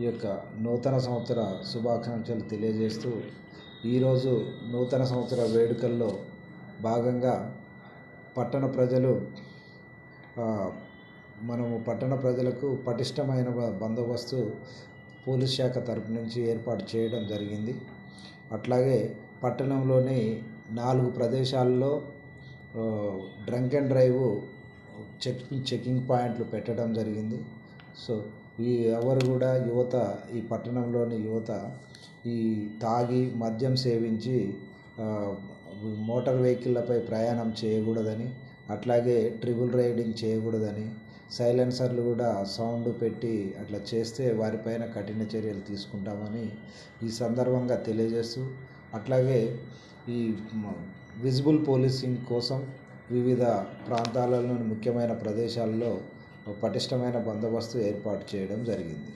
ఈ యొక్క నూతన సంవత్సర శుభాకాంక్షలు తెలియజేస్తూ ఈరోజు నూతన సంవత్సర వేడుకల్లో భాగంగా పట్టణ ప్రజలు మనము పట్టణ ప్రజలకు పటిష్టమైన బందోబస్తు పోలీస్ శాఖ తరపు నుంచి ఏర్పాటు చేయడం జరిగింది. అట్లాగే పట్టణంలోని నాలుగు ప్రదేశాల్లో drunk and drive check checking పాయింట్లు పెట్టడం జరిగింది. సో ఈ ఎవరు కూడా యువత ఈ పట్టణంలోని యువత ఈ తాగి మద్యం సేవించి మోటార్ వెహికల్లపై ప్రయాణం చేయకూడదని అట్లాగే ట్రిపుల్ రైడింగ్ చేయకూడదని సైలెన్సర్లు కూడా సౌండ్ పెట్టి అట్లా చేస్తే వారిపైన కఠిన చర్యలు తీసుకుంటామని ఈ సందర్భంగా తెలియజేస్తూ అట్లాగే ఈ విజిబుల్ పోలీసింగ్ కోసం వివిధ ప్రాంతాలలోని ముఖ్యమైన ప్రదేశాల్లో పటిష్టమైన బందోబస్తు ఏర్పాటు చేయడం జరిగింది.